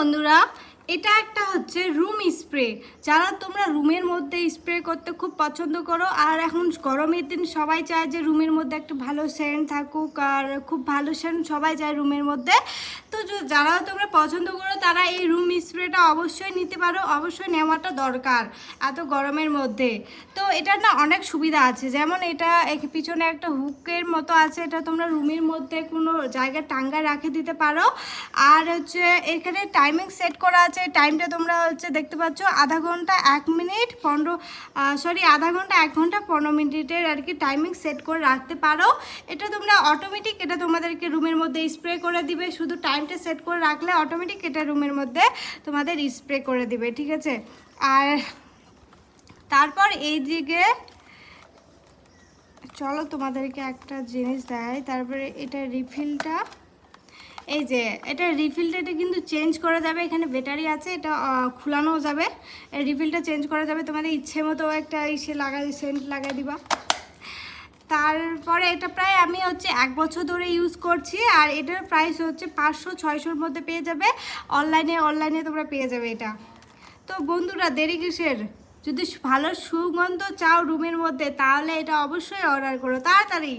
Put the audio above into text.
বন্ধুরা, এটা একটা হচ্ছে রুম স্প্রে। যারা তোমরা রুমের মধ্যে স্প্রে করতে খুব পছন্দ করো, আর এখন গরমের দিন সবাই চায় যে রুমের মধ্যে একটা ভালো সেন্ট থাকুক, আর খুব ভালো সেন্ট সবাই চায় রুমের মধ্যে। তো যারা তোমরা পছন্দ করো, তারা এই রুম স্প্রেটা অবশ্যই নিতে পারো, অবশ্যই নেওয়াটা দরকার এত গরমের মধ্যে। তো এটার না অনেক সুবিধা আছে, যেমন এটা পিছনে একটা হুকের মতো আছে, এটা তোমরা রুমের মধ্যে কোনো জায়গায় টাঙ্গায় রাখে দিতে পারো। আর হচ্ছে এখানে টাইমিং সেট করা আছে টাইমটা তোমরা হচ্ছে দেখতে পাচ্ছ, আধা ঘণ্টা এক মিনিট, পনেরো সরি আধা ঘণ্টা এক ঘণ্টা পনেরো মিনিটের আর কি টাইমিং সেট করে রাখতে পারো। এটা তোমরা অটোমেটিক এটা তোমাদেরকে রুমের মধ্যে স্প্রে করে দিবে, শুধু টাইমটা সেট করে রাখলে অটোমেটিক এটা রুমের মধ্যে। তোমাদের স্প্রে করে দিবে, ঠিক আছে? আর তারপর এই দিকে চলো তোমাদেরকে একটা জিনিস দেয় তারপরে এটা রিফিলটা এই যে, এটা রিফিলটা এটা কিন্তু চেঞ্জ করা যাবে। এখানে ব্যাটারি আছে, এটা খোলানোও যাবে। রিফিলটা চেঞ্জ করা যাবে। তোমাদের ইচ্ছে মতো একটা ইসে লাগাই সেন্ট লাগাই দিবা। তারপরে এটা প্রায় আমি হচ্ছে এক বছর ধরে ইউজ করছি, আর এটার প্রাইস হচ্ছে পাঁচশো, ছয়শোর মধ্যে পেয়ে যাবে। অনলাইনে অনলাইনে তোমরা পেয়ে যাবে এটা। তো বন্ধুরা, দেরি কিসের? যদি ভালো সুগন্ধ চাও রুমের মধ্যে, তাহলে এটা অবশ্যই অর্ডার করো। তাড়াতাড়ি!